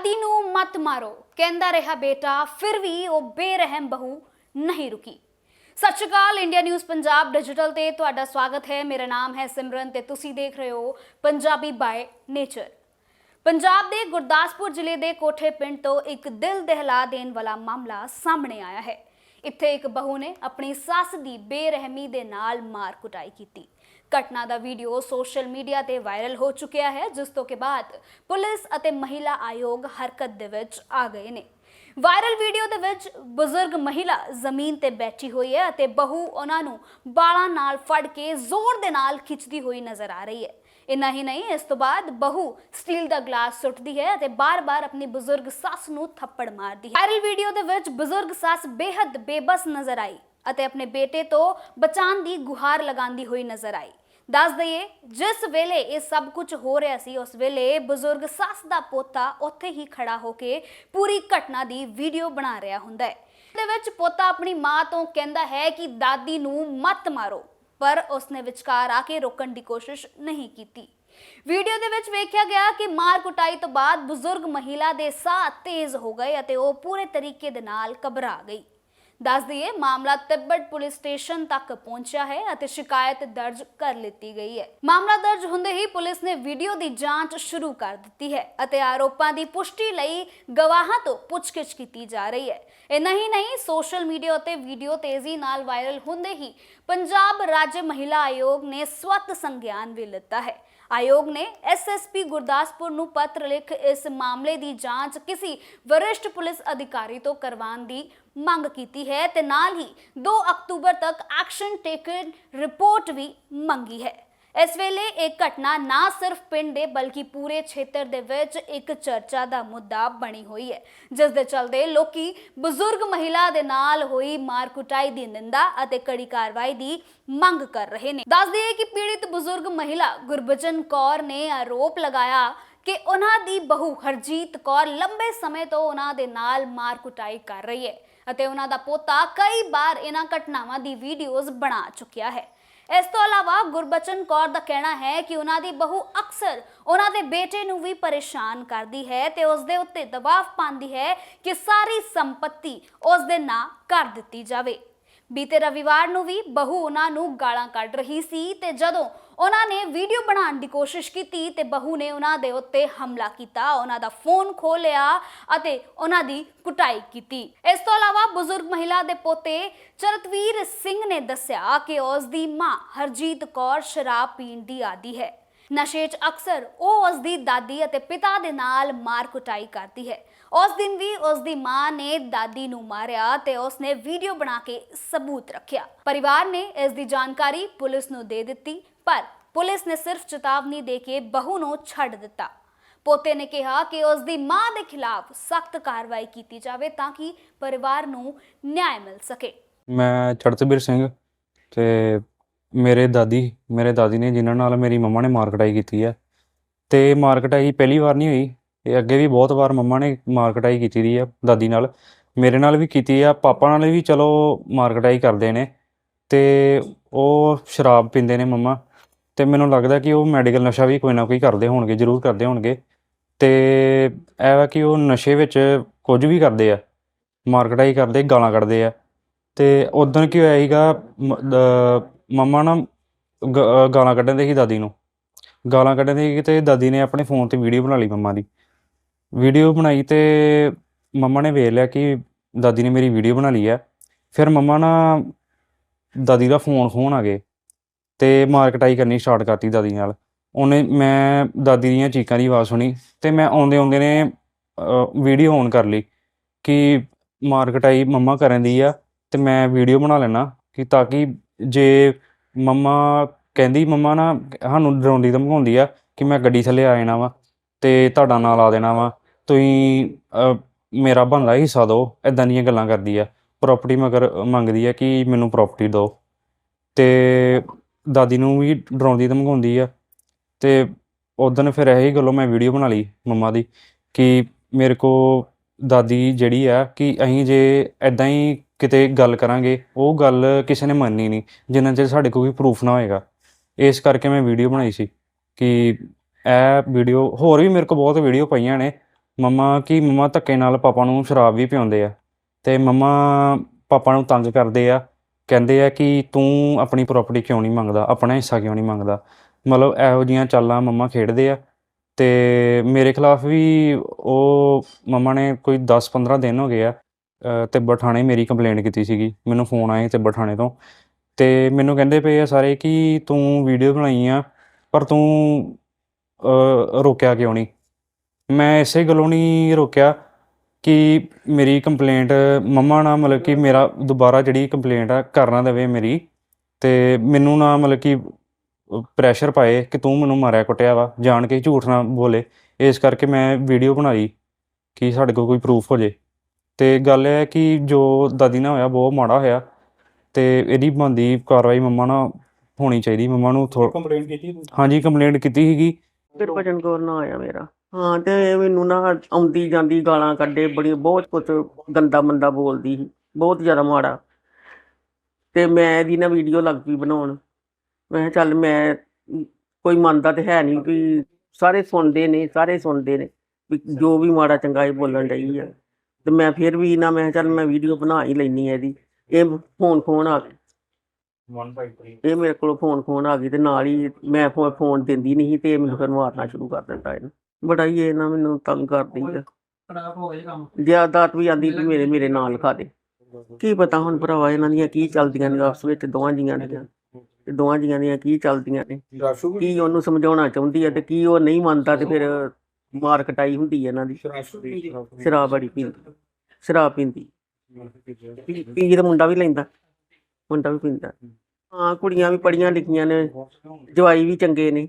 ਦਾਦੀ ਨੂੰ ਮਤ ਮਾਰੋ। ਕਹਿੰਦਾ ਰਿਹਾ ਬੇਟਾ, ਫਿਰ ਵੀ ਉਹ ਬੇਰਹਿਮ ਬਹੂ ਨਹੀਂ ਰੁਕੀ। ਸਤਿ ਸ਼੍ਰੀ ਅਕਾਲ, ਇੰਡੀਆ ਨਿਊਜ਼ ਪੰਜਾਬ ਡਿਜੀਟਲ ਤੇ ਤੁਹਾਡਾ ਸਵਾਗਤ ਹੈ। ਮੇਰਾ ਨਾਮ ਹੈ ਸਿਮਰਨ ਤੇ ਤੁਸੀਂ ਦੇਖ ਰਹੇ ਹੋ ਪੰਜਾਬੀ ਬਾਏ ਨੇਚਰ। ਪੰਜਾਬ ਦੇ ਗੁਰਦਾਸਪੁਰ ਜ਼ਿਲ੍ਹੇ ਦੇ ਕੋਠੇ ਪਿੰਡ ਤੋਂ ਇੱਕ ਦਿਲ ਦਹਿਲਾ ਦੇਣ ਵਾਲਾ ਮਾਮਲਾ ਸਾਹਮਣੇ ਆਇਆ ਹੈ। ਇੱਥੇ ਇੱਕ ਬਹੂ ਨੇ ਆਪਣੀ ਸੱਸ ਦੀ ਬੇਰਹਿਮੀ ਦੇ ਨਾਲ ਮਾਰ ਕੁਟਾਈ ਕੀਤੀ। ਘਟਨਾ ਦਾ ਵੀਡੀਓ ਸੋਸ਼ਲ ਮੀਡੀਆ ਤੇ ਵਾਇਰਲ ਹੋ ਚੁੱਕਿਆ ਹੈ, ਜਿਸ ਤੋਂ ਕਿ ਬਾਅਦ ਪੁਲਿਸ ਅਤੇ ਮਹਿਲਾ ਆਯੋਗ ਹਰਕਤ ਦੇ ਵਿੱਚ ਆ ਗਏ ਨੇ। ਵਾਇਰਲ ਵੀਡੀਓ ਦੇ ਵਿੱਚ ਬਜ਼ੁਰਗ ਮਹਿਲਾ ਜ਼ਮੀਨ ਤੇ ਬੈਠੀ ਹੋਈ ਹੈ ਅਤੇ ਬਹੂ ਉਹਨਾਂ ਨੂੰ ਬਾਲਾਂ ਨਾਲ ਫੜ ਕੇ ਜ਼ੋਰ ਦੇ ਨਾਲ ਖਿੱਚਦੀ ਹੋਈ ਨਜ਼ਰ ਆ ਰਹੀ ਹੈ। ਇੰਨਾ ਹੀ ਨਹੀਂ, ਇਸ ਤੋਂ ਬਾਅਦ ਬਹੂ ਸਟੀਲ ਦਾ ਗਲਾਸ ਸੁੱਟਦੀ ਹੈ ਅਤੇ ਬਾਰ-ਬਾਰ ਆਪਣੀ ਬਜ਼ੁਰਗ ਸੱਸ ਨੂੰ ਥੱਪੜ ਮਾਰਦੀ ਹੈ। ਵਾਇਰਲ ਵੀਡੀਓ ਦੇ ਵਿੱਚ ਬਜ਼ੁਰਗ ਸੱਸ ਬੇਹੱਦ ਬੇਬਸ ਨਜ਼ਰ ਆਈ ਅਤੇ ਆਪਣੇ ਬੇਟੇ ਤੋਂ ਬਚਾਉਣ ਦੀ ਗੁਹਾਰ ਲਗਾਉਂਦੀ ਹੋਈ ਨਜ਼ਰ ਆਈ। ਦੱਸ ਦਈਏ, ਜਿਸ ਵੇਲੇ ਇਹ ਸਭ ਕੁਝ ਹੋ ਰਿਹਾ ਸੀ, ਉਸ ਵੇਲੇ ਬਜ਼ੁਰਗ ਸੱਸ ਦਾ ਪੋਤਾ ਉੱਥੇ ਹੀ ਖੜਾ ਹੋ ਕੇ ਪੂਰੀ ਘਟਨਾ ਦੀ ਵੀਡੀਓ ਬਣਾ ਰਿਹਾ ਹੁੰਦਾ ਹੈ। ਦੇ ਵਿੱਚ ਪੋਤਾ ਆਪਣੀ ਮਾਂ ਤੋਂ ਕਹਿੰਦਾ ਹੈ ਕਿ ਦਾਦੀ ਨੂੰ ਮਤ ਮਾਰੋ, ਪਰ ਉਸਨੇ ਵਿਚਕਾਰ ਆ ਕੇ ਰੋਕਣ ਦੀ ਕੋਸ਼ਿਸ਼ ਨਹੀਂ ਕੀਤੀ। ਵੀਡੀਓ ਦੇ ਵਿੱਚ ਵੇਖਿਆ ਗਿਆ ਕਿ ਮਾਰ ਕੁਟਾਈ ਤੋਂ ਬਾਅਦ ਬਜ਼ੁਰਗ ਮਹਿਲਾ ਦੇ ਸਾਹ ਤੇਜ਼ ਹੋ ਗਏ ਅਤੇ ਉਹ ਪੂਰੇ ਤਰੀਕੇ ਦੇ ਨਾਲ ਘਬਰਾ ਗਈ। ਦੱਸ ਦਈਏ, ਮਾਮਲਾ ਤਿੱਬਤ ਪੁਲਿਸ ਸਟੇਸ਼ਨ ਤੱਕ ਪਹੁੰਚਿਆ ਹੈ ਅਤੇ ਸ਼ਿਕਾਇਤ ਦਰਜ ਕਰ ਲਿੱਤੀ ਗਈ ਹੈ। ਮਾਮਲਾ ਦਰਜ ਹੁੰਦੇ ਹੀ ਪੁਲਿਸ ਨੇ ਵੀਡੀਓ ਦੀ ਜਾਂਚ ਸ਼ੁਰੂ ਕਰ ਦਿੱਤੀ ਹੈ ਅਤੇ ਆਰੋਪਾਂ ਦੀ ਪੁਸ਼ਟੀ ਲਈ ਗਵਾਹਾਂ ਤੋਂ ਪੁੱਛਗਿੱਛ ਕੀਤੀ ਜਾ ਰਹੀ ਹੈ। ਇੰਨਾ ਹੀ ਨਹੀਂ, ਸੋਸ਼ਲ ਮੀਡੀਆ ਉੱਤੇ ਵੀਡੀਓ ਤੇਜ਼ੀ ਨਾਲ ਵਾਇਰਲ ਹੁੰਦੇ ਹੀ ਪੰਜਾਬ ਰਾਜ ਮਹਿਲਾ ਆਯੋਗ ਨੇ ਸਵਤ ਸੰਗਿਆਨ ਵੀ ਲਿੱਤਾ ਹੈ। ਆਯੋਗ ਨੇ ਐਸਐਸਪੀ ਗੁਰਦਾਸਪੁਰ ਨੂੰ ਪੱਤਰ ਲਿਖ ਇਸ ਮਾਮਲੇ ਦੀ ਜਾਂਚ ਕਿਸੇ ਵਰਿਸ਼ਠ ਪੁਲਿਸ ਅਧਿਕਾਰੀ ਤੋਂ ਕਰਵਾਉਣ ਦੀ ਮੰਗ ਕੀਤੀ ਹੈ ਤੇ ਨਾਲ ਹੀ 2 ਅਕਤੂਬਰ ਤੱਕ ਐਕਸ਼ਨ ਟੇਕਨ ਰਿਪੋਰਟ ਵੀ ਮੰਗੀ ਹੈ। ਇਸ ਵੇਲੇ ਇਹ ਘਟਨਾ ਨਾ ਸਿਰਫ ਪਿੰਡ ਦੇ ਬਲਕਿ ਪੂਰੇ ਖੇਤਰ ਦੇ ਵਿੱਚ ਇੱਕ ਚਰਚਾ ਦਾ ਮੁੱਦਾ ਬਣੀ ਹੋਈ ਹੈ, ਜਿਸ ਦੇ ਚਲਦੇ ਲੋਕੀ ਬਜ਼ੁਰਗ ਮਹਿਲਾ ਦੇ ਨਾਲ ਹੋਈ ਮਾਰ ਕੁਟਾਈ ਦੀ ਨਿੰਦਾ ਅਤੇ ਕੜੀ ਕਾਰਵਾਈ ਦੀ ਮੰਗ ਕਰ ਰਹੇ ਨੇ। ਦੱਸ ਦਈਏ ਕਿ ਪੀੜਿਤ ਬਜ਼ੁਰਗ ਮਹਿਲਾ ਗੁਰਬਚਨ ਕੌਰ ਨੇ ਆਰੋਪ ਲਗਾਇਆ ਕਿ ਉਹਨਾਂ ਦੀ ਬਹੂ ਹਰਜੀਤ ਕੌਰ ਲੰਬੇ ਸਮੇਂ ਤੋਂ ਉਹਨਾਂ ਦੇ ਨਾਲ ਮਾਰ ਕੁਟਾਈ ਕਰ ਰਹੀ ਹੈ। ਅਤੇ ਉਹਨਾਂ ਦਾ ਪੋਤਾ ਕਈ ਵਾਰ ਇਹਨਾਂ ਘਟਨਾਵਾਂ ਦੀ ਵੀਡੀਓਜ਼ ਬਣਾ ਚੁੱਕਿਆ ਹੈ। ਇਸ ਤੋਂ ਇਲਾਵਾ ਗੁਰਬਚਨ ਕੌਰ ਦਾ ਕਹਿਣਾ ਹੈ ਕਿ ਉਹਨਾਂ ਦੀ ਬਹੂ ਅਕਸਰ ਉਹਨਾਂ ਦੇ ਬੇਟੇ ਨੂੰ ਵੀ ਪਰੇਸ਼ਾਨ ਕਰਦੀ ਹੈ ਤੇ ਉਸ ਦੇ ਉੱਤੇ ਦਬਾਅ ਪਾਉਂਦੀ ਹੈ ਕਿ ਸਾਰੀ ਸੰਪਤੀ ਉਸ ਦੇ ਨਾਂ ਕਰ ਦਿੱਤੀ ਜਾਵੇ। ਬੀਤੇ ਰਵਿਵਾਰ ਨੂੰ ਵੀ ਬਹੂ ਉਹਨਾਂ ਨੂੰ ਗਾਲਾਂ ਕੱਢ ਰਹੀ ਸੀ ਤੇ ਜਦੋਂ ਉਹਨਾਂ ਨੇ ਵੀਡੀਓ ਬਣਾਉਣ ਦੀ ਕੋਸ਼ਿਸ਼ ਕੀਤੀ ਤੇ ਬਹੂ ਨੇ ਉਹਨਾਂ ਦੇ ਉੱਤੇ ਹਮਲਾ ਕੀਤਾ, ਉਹਨਾਂ ਦਾ ਫੋਨ ਖੋਲਿਆ ਅਤੇ ਉਹਨਾਂ ਦੀ ਕੁਟਾਈ ਕੀਤੀ। ਇਸ ਤੋਂ ਇਲਾਵਾ ਬਜ਼ੁਰਗ ਮਹਿਲਾ ਦੇ ਪੋਤੇ ਚਰਤਵੀਰ ਸਿੰਘ ਨੇ ਦੱਸਿਆ ਕਿ ਉਸ ਦੀ ਮਾਂ ਹਰਜੀਤ ਕੌਰ ਸ਼ਰਾਬ ਪੀਣ ਦੀ ਆਦੀ ਹੈ। ਨਸ਼ੇ 'ਚ ਅਕਸਰ ਉਹ ਉਸ ਦੀ ਦਾਦੀ ਅਤੇ ਪਿਤਾ ਦੇ ਨਾਲ ਮਾਰ ਕੁਟਾਈ ਕਰਦੀ ਹੈ। ਉਸ ਦਿਨ ਵੀ ਉਸ ਦੀ ਮਾਂ ਨੇ ਦਾਦੀ ਨੂੰ ਮਾਰਿਆ ਤੇ ਉਸ ਨੇ ਵੀਡੀਓ ਬਣਾ ਕੇ ਸਬੂਤ ਰੱਖਿਆ। ਪਰਿਵਾਰ ਨੇ ਇਸ ਦੀ ਜਾਣਕਾਰੀ ਪੁਲਿਸ ਨੂੰ ਦੇ ਦਿੱਤੀ, ਪਰ ਪੁਲਿਸ ਨੇ ਸਿਰਫ ਚੇਤਾਵਨੀ ਦੇ ਕੇ ਬਹੂ ਨੂੰ ਛੱਡ ਦਿੱਤਾ। ਪੋਤੇ ਨੇ ਕਿਹਾ ਕਿ ਉਸ ਦੀ ਮਾਂ ਦੇ ਖਿਲਾਫ ਸਖਤ ਕਾਰਵਾਈ ਕੀਤੀ ਜਾਵੇ ਤਾਂ ਕਿ ਪਰਿਵਾਰ ਨੂੰ ਨਿਆਂ ਮਿਲ ਸਕੇ। ਮੈਂ ਚੜਤਬੀਰ ਸਿੰਘ ਤੇ ਮੇਰੇ ਦਾਦੀ ਮੇਰੇ ਦਾਦੀ ਨੇ ਜਿਨ੍ਹਾਂ ਨਾਲ ਮੇਰੀ ਮੰਮਾ ਨੇ ਮਾਰ ਕਟਾਈ ਕੀਤੀ ਹੈ। ਤੇ ਮਾਰ ਕਟਾਈ ਪਹਿਲੀ ਵਾਰ ਨਹੀਂ ਹੋਈ, ਇਹ ਅੱਗੇ ਵੀ ਬਹੁਤ ਵਾਰ ਮੰਮਾ ਨੇ ਮਾਰ ਕਟਾਈ ਕੀਤੀ ਦੀ ਆ ਦਾਦੀ ਨਾਲ। ਮੇਰੇ ਨਾਲ ਵੀ ਕੀਤੀ ਆ, ਪਾਪਾ ਨਾਲ ਵੀ ਚਲੋ ਮਾਰ ਕਟਾਈ ਕਰਦੇ ਨੇ। ਤੇ ਉਹ ਸ਼ਰਾਬ ਪੀਂਦੇ ਨੇ ਮੰਮਾ। ਤੇ ਮੈਨੂੰ ਲੱਗਦਾ ਕਿ ਉਹ ਮੈਡੀਕਲ ਨਸ਼ਾ ਵੀ ਕੋਈ ਨਾ ਕੋਈ ਕਰਦੇ ਹੋਣਗੇ, ਜ਼ਰੂਰ ਕਰਦੇ ਹੋਣਗੇ। ਤੇ ਇਹ ਵਾ ਕਿ ਉਹ ਨਸ਼ੇ ਵਿੱਚ ਕੁਝ ਵੀ ਕਰਦੇ ਆ, ਮਾਰ ਕਟਾਈ ਕਰਦੇ, ਗਾਲਾਂ ਕੱਢਦੇ ਆ। ਤੇ ਉਦੋਂ ਕੀ ਹੋਇਆ ਸੀਗਾ ਮੰਮਾ ਨਾ ਗ- ਗਾਲਾਂ ਕੱਢਣ ਦੇ ਸੀ ਦਾਦੀ ਨੂੰ। ਗਾਲਾਂ ਕੱਢਣ ਦੇ ਸੀ ਤੇ ਦਾਦੀ ਨੇ ਆਪਣੇ ਫੋਨ ਤੇ ਵੀਡੀਓ ਬਣਾ ਲਈ ਮੰਮਾ ਦੀ। ਵੀਡੀਓ ਬਣਾਈ ਤੇ ਮੰਮਾ ਨੇ ਵੇਖ ਲਿਆ ਕਿ ਦਾਦੀ ਨੇ ਮੇਰੀ ਵੀਡੀਓ ਬਣਾ ਲਈ ਹੈ ਫਿਰ ਮੰਮਾ ਨਾ ਦਾਦੀ ਦਾ ਫੋਨ ਫੋਨ ਆ ਗਏ ਤੇ ਮਾਰਕਟਾਈ ਕਰਨੀ ਸਟਾਰਟ ਕਰਤੀ ਦਾਦੀ ਨਾਲ। ਉਹਨੇ, ਮੈਂ ਦਾਦੀ ਦੀਆਂ ਚੀਕਾਂ ਦੀ ਆਵਾਜ਼ ਸੁਣੀ ਤੇ ਮੈਂ ਆਉਂਦੇ ਆਉਂਦੇ ਨੇ ਵੀਡੀਓ ਔਨ ਕਰ ਲਈ ਕਿ ਮਾਰਕਟਾਈ ਮੰਮਾ ਕਰਨ ਦੀ ਆ ਤੇ ਮੈਂ ਵੀਡੀਓ ਬਣਾ ਲੈਣਾ ਕਿ ਤਾਂ ਕਿ ਜੇ ਮੰਮਾ ਕਹਿੰਦੀ ਮੰਮਾ ਨਾ ਸਾਨੂੰ ਡਰਾਉਂਦੀ ਧਮਕਾਉਂਦੀ ਆ ਕਿ ਮੈਂ ਗੱਡੀ ਥੱਲੇ ਆ ਜਾਣਾ ਵਾ ਤੇ ਤੁਹਾਡਾ ਨਾਂ ਲਾ ਦੇਣਾ ਵਾ। ਤੁਸੀਂ ਅਹ, ਮੇਰਾ ਬਣਦਾ ਹਿੱਸਾ ਦਿਓ ਇਦਾਂ ਦੀਆਂ ਗੱਲਾਂ ਕਰਦੀ ਆ। ਪ੍ਰਾਪਰਟੀ ਮਗਰ ਮੰਗਦੀ ਆ ਕਿ ਮੈਨੂੰ ਪ੍ਰਾਪਰਟੀ ਦਿਓ। ਤੇ ਦਾਦੀ ਨੂੰ ਵੀ ਡਰਾਉਂਦੀ ਧਮਕਾਉਂਦੀ ਆ। ਤੇ ਉਦੋਂ ਫਿਰ ਇਹੀ ਗੱਲੋਂ ਮੈਂ ਵੀਡੀਓ ਬਣਾ ਲਈ ਮੰਮਾ ਦੀ ਕਿ ਮੇਰੇ ਕੋ ਦਾਦੀ ਜਿਹੜੀ ਆ ਕਿ ਅਸੀਂ ਜੇ ਐਦਾਂ ਹੀ ਕਿਤੇ ਗੱਲ ਕਰਾਂਗੇ, ਉਹ ਗੱਲ ਕਿਸੇ ਨੇ ਮੰਨੀ ਨਹੀਂ, ਜਿੰਨਾ ਚਿਰ ਸਾਡੇ ਕੋਲ ਕੋਈ ਪ੍ਰੂਫ ਨਾ ਹੋਏਗਾ। ਇਸ ਕਰਕੇ ਮੈਂ ਵੀਡੀਓ ਬਣਾਈ ਸੀ ਕਿ ਇਹ ਵੀਡੀਓ ਹੋਰ ਵੀ ਮੇਰੇ ਕੋਲ ਬਹੁਤ ਵੀਡੀਓ ਪਈਆਂ ਨੇ। ਮੰਮਾ ਕੀ ਮੰਮਾ ਧੱਕੇ ਨਾਲ ਪਾਪਾ ਨੂੰ ਸ਼ਰਾਬ ਵੀ ਪਿਆਉਂਦੇ ਆ। ਤੇ ਮੰਮਾ ਪਾਪਾ ਨੂੰ ਤੰਗ ਕਰਦੇ ਆ। ਕਹਿੰਦੇ ਆ ਕਿ ਤੂੰ ਆਪਣੀ ਪ੍ਰਾਪਰਟੀ ਕਿਉਂ ਨਹੀਂ ਮੰਗਦਾ? ਆਪਣਾ ਹਿੱਸਾ ਕਿਉਂ ਨਹੀਂ ਮੰਗਦਾ? ਮਤਲਬ ਇਹੋ ਜੀਆਂ ਚਾਲਾਂ ਮੰਮਾ ਖੇਡਦੇ ਆ। ਤੇ ਮੇਰੇ ਖਿਲਾਫ ਵੀ ਉਹ ਮੰਮਾ ਨੇ ਕੋਈ 10-15 ਦਿਨ ਹੋ ਗਏ ਆ। ਅ, ਤਿੱਬਤ ਥਾਣੇ ਮੇਰੀ ਕੰਪਲੇਂਟ ਕੀਤੀ ਸੀਗੀ। ਮੈਨੂੰ ਫੋਨ ਆਏ ਤਿੱਬਤ ਥਾਣੇ ਤੋਂ। ਤੇ ਮੈਨੂੰ ਕਹਿੰਦੇ ਪਏ ਆ ਸਾਰੇ ਕਿ ਤੂੰ ਵੀਡੀਓ ਬਣਾਈ ਆ ਪਰ ਤੂੰ ਰੋਕਿਆ ਕਿਉਂ ਨਹੀਂ? ਮੈਂ ਇਸੇ ਗੱਲੋਂ ਨਹੀਂ ਰੋਕਿਆ ਕਿ ਮੇਰੀ ਕੰਪਲੇਂਟ ਮੰਮਾ ਨਾਲ ਮਤਲਬ ਕਿ ਮੇਰਾ ਦੁਬਾਰਾ ਜਿਹੜੀ ਕੰਪਲੇਂਟ ਆ ਕਰਨਾ ਦੇਵੇ ਮੇਰੀ। ਤੇ ਮੈਨੂੰ ਨਾ ਮਤਲਬ ਕਿ ਪ੍ਰੈਸ਼ਰ ਪਾਏ ਕਿ ਤੂੰ ਮੈਨੂੰ ਮਾਰਿਆ ਕੁੱਟਿਆ ਵਾ ਜਾਣ ਕੇ ਝੂਠ ਨਾ ਬੋਲੇ। ਇਸ ਕਰਕੇ ਮੈਂ ਵੀਡੀਓ ਬਣਾਈ ਕਿ ਸਾਡੇ ਕੋਲ ਕੋਈ ਪ੍ਰੂਫ ਹੋ ਜੇ। ਤੇ ਗੱਲ ਇਹ ਹੈ ਕਿ ਜੋ ਦਾਦੀ ਨਾਲ ਹੋਇਆ ਬਹੁਤ ਮਾੜਾ ਹੋਇਆ ਤੇ ਇਹਦੀ ਬਣਦੀ ਕਾਰਵਾਈ ਮੰਮਾ ਨਾਲ ਹੋਣੀ ਚਾਹੀਦੀ। ਮੰਮਾ ਨੂੰ ਥੋ- ਕੰਪਲੇਂਟ ਕੀਤੀ ਤੂੰ ਹਾਂਜੀ ਕੰਪਲੇਂਟ ਕੀਤੀ ਸੀਗੀ। ਗੁਰਬਚਨ ਕੌਰ ਨਾਂ ਆਇਆ ਮੇਰਾ। ਹਾਂ ਤੇ ਇਹ ਮੈਨੂੰ ਨਾ ਆਉਂਦੀ ਜਾਂਦੀ ਗਾਲਾਂ ਕੱਢੇ ਬੜੀ ਬਹੁਤ ਕੁਝ ਗੰਦਾ ਮੰਦਾ ਬੋਲਦੀ ਸੀ ਬਹੁਤ ਜ਼ਿਆਦਾ ਮਾੜਾ। ਤੇ ਮੈਂ ਇਹਦੀ ਨਾ ਵੀਡੀਓ ਲੱਗ ਪਈ ਬਣਾਉਣ। ਮੈਂ ਕਿਹਾ ਚੱਲ ਮੈਂ ਕੋਈ ਮੰਨਦਾ ਤੇ ਹੈ ਨਹੀਂ ਵੀ ਸਾਰੇ ਸੁਣਦੇ ਨੇ ਸਾਰੇ ਸੁਣਦੇ ਨੇ ਵੀ ਜੋ ਵੀ ਮਾੜਾ ਚੰਗਾ ਇਹ ਬੋਲਣ ਡਈ ਆ। ਤੇ ਮੈਂ ਫਿਰ ਵੀ ਨਾ ਮੈਂ ਕਿਹਾ ਚੱਲ ਮੈਂ ਵੀਡੀਓ ਬਣਾ ਹੀ ਲੈਣੀ ਹੈ ਇਹਦੀ। ਇਹ ਫੋਨ ਫੋਨ ਆ ਗਿਆ 153 ਇਹ ਮੇਰੇ ਕੋਲ ਫੋਨ ਫੋਨ ਆ ਗਈ ਤੇ ਨਾਲ ਹੀ ਮੈਂ ਫੋ- ਫੋਨ ਦਿੰਦੀ ਨਹੀਂ ਸੀ ਤੇ ਇਹ ਮੈਨੂੰ ਫਿਰ ਮਾਰਨਾ ਸ਼ੁਰੂ ਕਰ ਦਿੰਦਾ ਇਹਨੂੰ। ਬੜਾ ਹੀ ਇਹ ਨਾ ਮੈਨੂੰ ਤੰਗ ਕਰਦੀ ਆ। ਖਰਾਬ ਹੋ ਗਿਆ ਕੰਮ। ਜ਼ਿਆਦਾਤ ਵੀ ਆਂਦੀ ਵੀ ਮੇਰੇ ਮੇਰੇ ਨਾਂ ਲਿਖਾ ਦੇ। ਕੀ ਪਤਾ ਹੁਣ ਭਰਾਵਾ ਇਹਨਾਂ ਦੀਆਂ ਕੀ ਚੱਲਦੀਆਂ ਨੇ ਆਪਸ ਵਿੱਚ ਦੋਵਾਂ ਜੀਆਂ ਦੀਆਂ। ਤੇ ਦੋਵਾਂ ਜੀਆਂ ਦੀਆਂ ਕੀ ਚੱਲਦੀਆਂ ਨੇ। ਕੀ ਉਹਨੂੰ ਸਮਝਾਉਣਾ ਚਾਹੁੰਦੀ ਹੈ ਤੇ ਕੀ ਉਹ ਨਹੀਂ ਮੰਨਦਾ ਤੇ ਫਿਰ ਮਾਰ ਕਟਾਈ ਹੁੰਦੀ ਹੈ ਇਹਨਾਂ ਦੀ। ਸ਼ਰਾਬ ਬੜੀ ਪੀਂਦੀ। ਸ਼ਰਾਬ ਪੀਂਦੀ। ਪੀ ਮੁੰਡਾ ਵੀ ਲੈਂਦਾ। ਮੁੰਡਾ ਵੀ ਪੀਂਦਾ। ਹਾਂ ਕੁੜੀਆਂ ਵੀ ਪੜੀਆਂ ਲਿਖੀਆਂ ਨੇ। ਜਵਾਈ ਵੀ ਚੰਗੇ ਨੇ।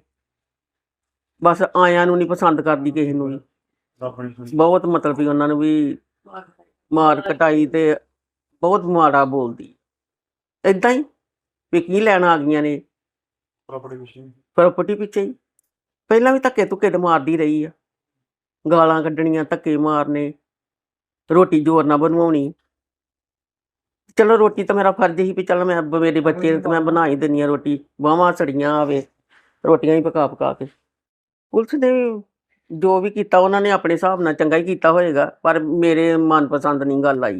ਬਸ ਆਇਆਂ ਨੂੰ ਨਹੀਂ ਪਸੰਦ ਕਰਦੀ ਕਿਸੇ ਨੂੰ ਵੀ। ਬਹੁਤ ਮਤਲਬ ਵੀ ਉਹਨਾਂ ਨੂੰ ਵੀ ਮਾਰ ਕਟਾਈ ਤੇ ਬਹੁਤ ਮਾੜਾ ਬੋਲਦੀ। ਏਦਾਂ ਹੀ ਵੀ ਕੀ ਲੈਣ ਆ ਗਈਆਂ ਨੇ। ਪ੍ਰਾਪਰਟੀ ਪਿੱਛੇ। ਹੀ। ਪਹਿਲਾਂ ਵੀ ਧੱਕੇ ਧੁੱਕੇ ਤੇ ਮਾਰਦੀ ਰਹੀ ਆ। ਗਾਲਾਂ ਕੱਢਣੀਆਂ, ਧੱਕੇ ਮਾਰਨੇ, ਰੋਟੀ ਜ਼ੋਰ ਨਾਲ ਬਣਵਾਉਣੀ। ਚਲੋ ਰੋਟੀ ਤਾਂ ਮੇਰਾ ਫਰਜ਼ ਹੀ ਵੀ ਚਲ ਮੈਂ ਮੇਰੇ ਬੱਚੇ ਨੂੰ ਮੈਂ ਬਣਾ ਹੀ ਦਿੰਦੀ ਆ ਰੋਟੀ ਬਾਹਾਂ ਸੜੀਆਂ ਆਵੇ, ਰੋਟੀਆਂ ਹੀ ਪਕਾ ਪਕਾ ਕੇ। ਪੁਲਿਸ ਨੇ ਵੀ ਜੋ ਵੀ ਕੀਤਾ, ਉਹਨਾਂ ਨੇ ਆਪਣੇ ਹਿਸਾਬ ਨਾਲ ਚੰਗਾ ਹੀ ਕੀਤਾ ਹੋਏਗਾ, ਪਰ ਮੇਰੇ ਮਨਪਸੰਦ ਨਹੀਂ ਗੱਲ ਆਈ।